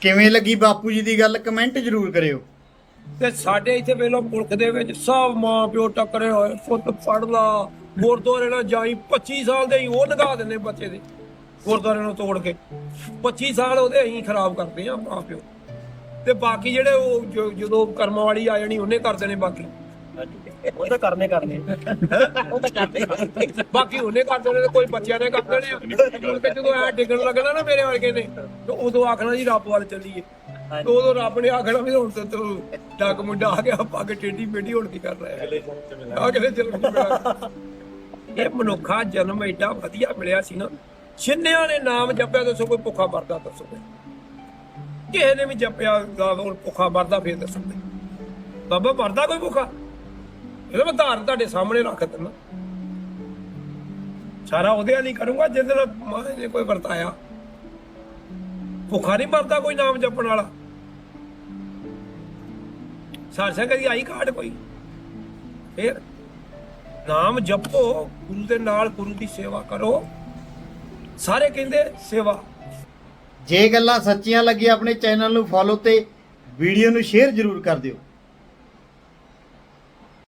ਕਿਵੇਂ ਲੱਗੀ ਬਾਪੂ ਜੀ ਦੀ ਗੱਲ? ਕਮੈਂਟ ਜ਼ਰੂਰ ਕਰਿਓ। ਤੇ ਸਾਡੇ ਇੱਥੇ ਵੇਲੋ ਮੁਲਕ ਦੇ ਵਿੱਚ ਸਭ ਮਾਂ ਪਿਓ ਟੱਕਰੇ ਹੋਏ ਪੁੱਤ ਪੜ ਲਾ, ਗੁਰਦੁਆਰੇ ਨਾਲ ਜਾਈ 25 ਸਾਲ ਦੇ ਹੀ ਉਹ ਲਗਾ ਦਿੰਦੇ ਬੱਚੇ ਦੇ, ਗੁਰਦੁਆਰੇ ਨੂੰ ਤੋੜ ਕੇ। 25 ਸਾਲ ਉਹਦੇ ਅਸੀਂ ਖਰਾਬ ਕਰਦੇ ਆ ਮਾਂ ਪਿਓ ਤੇ ਬਾਕੀ ਜਿਹੜੇ ਉਹ ਜੋ- ਜਦੋਂ ਕਰਮਾਂ ਵਾਲੀ ਆ ਜਾਣੀ, ਉਹਨੇ ਕਰ ਦੇਣੇ ਬਾਕੀ। ਉਹ ਤਾਂ ਕਰਨੇ ਕਰਨੇ ਉਹ ਤਾਂ ਕਰਦੇ ਬਾਕੀ ਉਹਨੇ ਕਰ ਦੇਣੇ ਤੇ ਕੋਈ ਬੱਚਿਆਂ ਨੇ ਕਰ ਦੇਣੇ ਆ। ਮੁੜ ਕੇ ਜਦੋਂ ਐ ਡਿੱਗਣ ਲੱਗਣਾ ਨਾ ਮੇਰੇ ਵਰਗੇ ਨੇ ਤੇ ਉਦੋਂ ਆਖਣਾ ਜੀ ਰੱਬ ਵੱਲ ਚੱਲੀਏ। ਤੇ ਉਦੋਂ ਰੱਬ ਨੇ ਆਖਣਾ ਵੀ ਹੁਣ ਤੇ ਤੂੰ ਡੱਕ ਮੁੰਡਾ ਆ ਗਿਆ ਪੱਗ ਟੇਢੀ ਮੇਢੀ ਹੁਣ ਕੀ ਕਰ ਰਿਹਾ ਹੈ। ਅਗਲੇ ਜਨਮ ਚ ਇਹ ਮਨੁੱਖਾ ਜਨਮ ਐਡਾ ਵਧੀਆ ਮਿਲਿਆ ਸੀ ਨਾ। ਛਿੰਨਿਆਂ ਨੇ ਨਾਮ ਜਪਿਆ ਦੱਸੋ ਕੋਈ ਭੁੱਖਾ ਮਰਦਾ ਦੱਸੋ। ਕਿਸੇ ਨੇ ਵੀ ਜਪਿਆ ਹੁਣ ਭੁੱਖਾ ਮਰਦਾ ਫੇਰ ਦੱਸੋ। ਬਾਬਾ ਮਰਦਾ ਕੋਈ ਭੁੱਖਾ? ਇਹਦਾ ਮੈਂ ਧਾਰਨ ਤੁਹਾਡੇ ਸਾਹਮਣੇ ਰੱਖ ਦਿੰਦਾ। ਸਾਰਾ ਉਹਦੇ ਵਾਲੀ ਕਰੂੰਗਾ ਜਿਹਦੇ ਨਾਲ ਮਾਂ ਨੇ ਕੋਈ ਵਰਤਾਇਆ। ਭੁੱਖਾ ਨਹੀਂ ਮਰਦਾ ਕੋਈ ਨਾਮ ਜਪਣ ਵਾਲਾ। ਸਾਰ ਸਿੰਘ ਆਈ ਕਾਰਡ ਕੋਈ। ਫੇਰ ਨਾਮ ਜਪੋ, ਗੁਰੂ ਦੇ ਨਾਲ ਗੁਰੂ ਦੀ ਸੇਵਾ ਕਰੋ। ਸਾਰੇ ਕਹਿੰਦੇ ਸੇਵਾ। ਜੇ ਗੱਲਾਂ ਸੱਚੀਆਂ ਲੱਗੀਆਂ, ਆਪਣੇ ਚੈਨਲ ਨੂੰ ਫੋਲੋ ਤੇ ਵੀਡੀਓ ਨੂੰ ਸ਼ੇਅਰ ਜ਼ਰੂਰ ਕਰ ਦਿਓ।